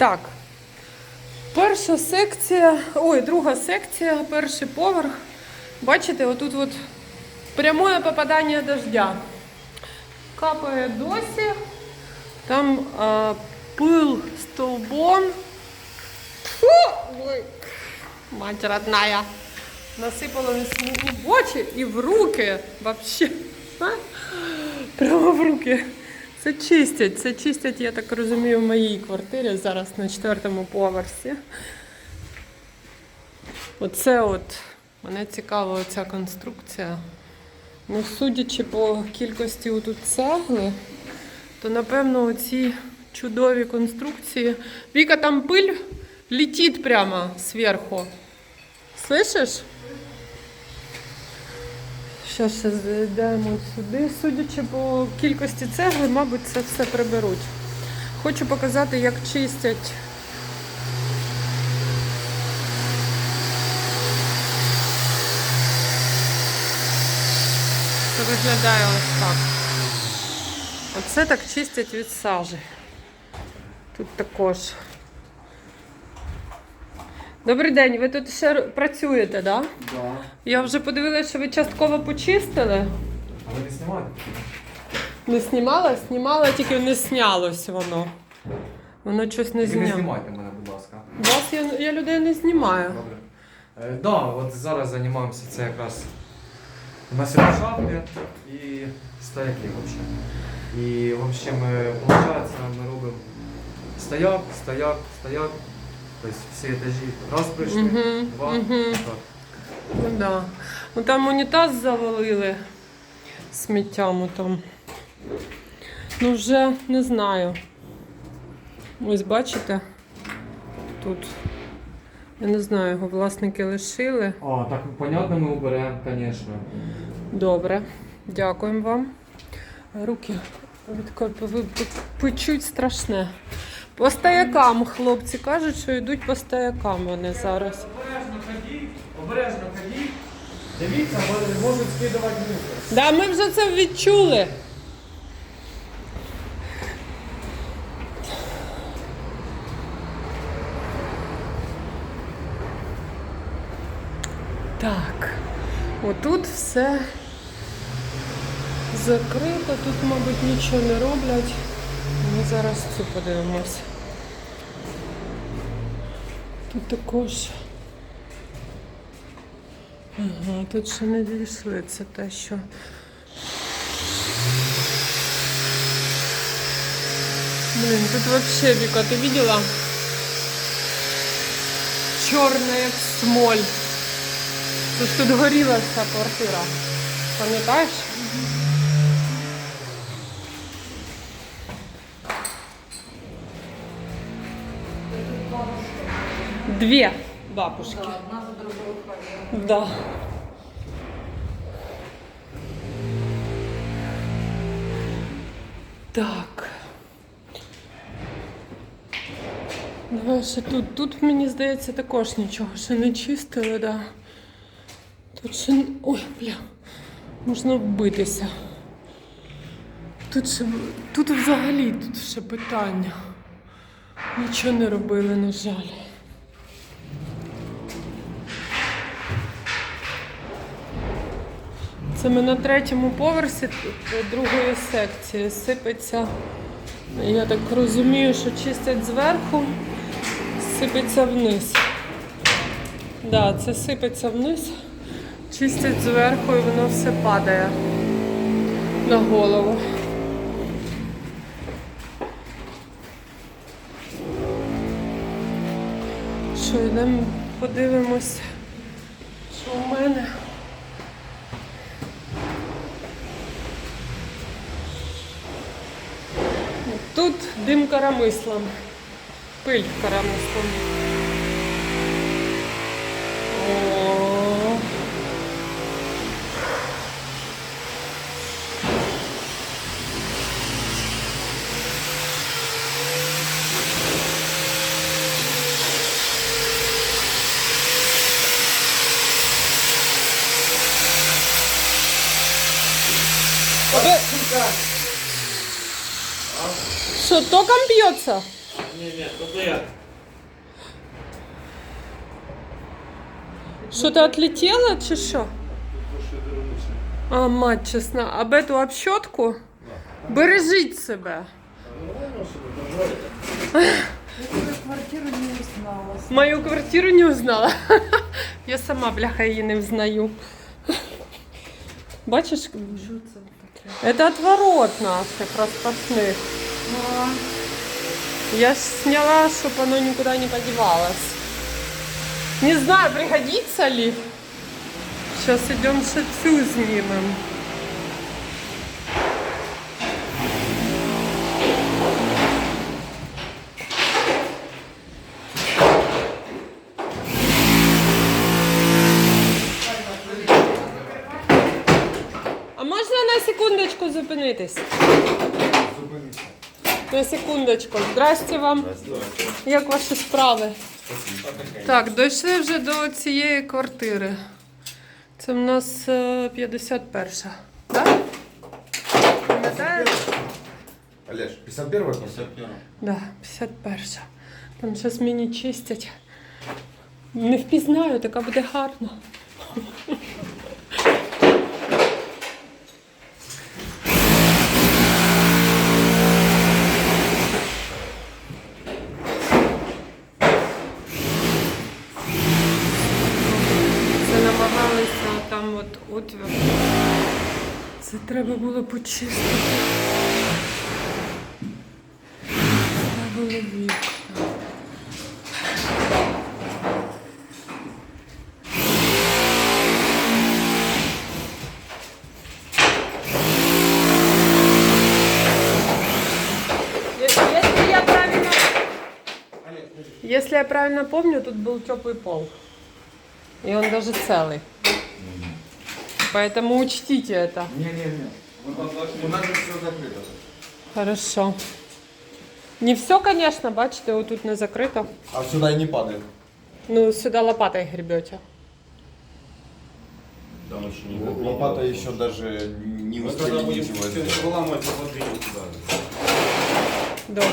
Так. Перша секція, ой, друга секція, перший поверх. Бачите, отут от прямое попадання дождя. Капає досі. Там а, пил столбом. Фу! Ой, мать родная. Насипало в очі і в руки. Вообще. Прямо в руки. Це чистять. Це чистять, я так розумію, в моїй квартирі зараз на четвертому поверсі. Оце от. Мене цікава ця конструкція. Ну, судячи по кількості тут цегли, то напевно оці чудові конструкції. Віка, там пиль летить прямо зверху. Слышиш? Зараз ще зайдемо сюди. Судячи по кількості цегли, мабуть, це все приберуть. Хочу показати, як чистять. Виглядає ось так. Оце так чистять від сажі. Тут також. Добрий день, ви тут ще працюєте, так? Да? Да. Я вже подивилася, що ви частково почистили. А ви не знімаєте? Не знімала? Знімала, тільки не снялось воно. Воно щось не Ви не знімайте мене, будь ласка. Вас я, я людей не знімаю. Добре. Е, да, от зараз займаємося це якраз на шахти і стояки взагалі. І в общем, е, виходить, ми робимо стояк, стояк, стояк. Тобто всі етажі раз прийшли, Мгм, два. мгм. Так. Ну да. Ну там унітаз завалили сміттям там. Ну вже не знаю. Ось бачите? Тут. Я не знаю, його власники лишили. А, так понятно, ми уберемо, звісно. Добре, дякуємо вам. Руки від ви- печуть страшне. По стоякам хлопці кажуть, що йдуть по стоякам вони зараз. Обережно ходіть, обережно ходіть. Дивіться, бо можуть скидувати мусор. Да, ми вже це відчули. Так, отут все закрито, тут, мабуть, нічого не роблять. Ми зараз цю подивимось. Тут також. Ага, тут ще не дійшли. Це те, що. Блин, тут вообще, Вика, ты видела? Чорна, як смоль. Ж тут горіла вся квартира. Пам'ятаєш? Две бабушки. Одна за другою ходила. Да. Так. Давай ще тут. Тут, мені здається, також нічого ще не чистили, да. Тут ще. Ой, бля. Можна вбитися. Тут ще. Тут взагалі тут ще питання. Нічого не робили, на жаль. Це ми на третьому поверсі другої секції. Сипеться, я так розумію, що чистять зверху, сипеться вниз. Да, це сипеться вниз, чистять зверху і воно все падає на голову. Що, йдемо подивимось, що у мене. Тут дим коромислом. Пиль коромислом. Что, током бьется? Що ти отлетіла чи що? А, мать чесна, об эту общотку? Бережіть себе. Я квартиру не узнала. Мою квартиру не узнала. Я сама, бляха, її не взнаю. Бачиш, Що це таке? это отворот наших распашных. Ну, Я сняла, чтобы оно никуда не подевалось. Не знаю, пригодится ли. Сейчас идем шицу снимем. А можна на секундочку зупинитись? На секундочку. Здрасте вам. Як ваші справи? Так, дійшли вже до цієї квартири. Це в нас е, 51-ша. Так? Пам'ятаєте? Олеж, 51 -й? Да, 51-ша. Там зараз мені чистять. Не впізнаю, така буде гарно. Треба було почистити. Вікна. Если я правильно, если я правильно помню, тут был теплый пол. И он даже целый. Поэтому учтите это. Не-не-не. У нас же все закрыто. Хорошо. Не все, конечно, бачите, отут не закрито. А сюда и не падает. Ну, сюда лопатой гребете. Там еще не Л- Лопата еще даже не Мы успели когда будем ничего все сделать. выламывать, то подвинем туда. Добре.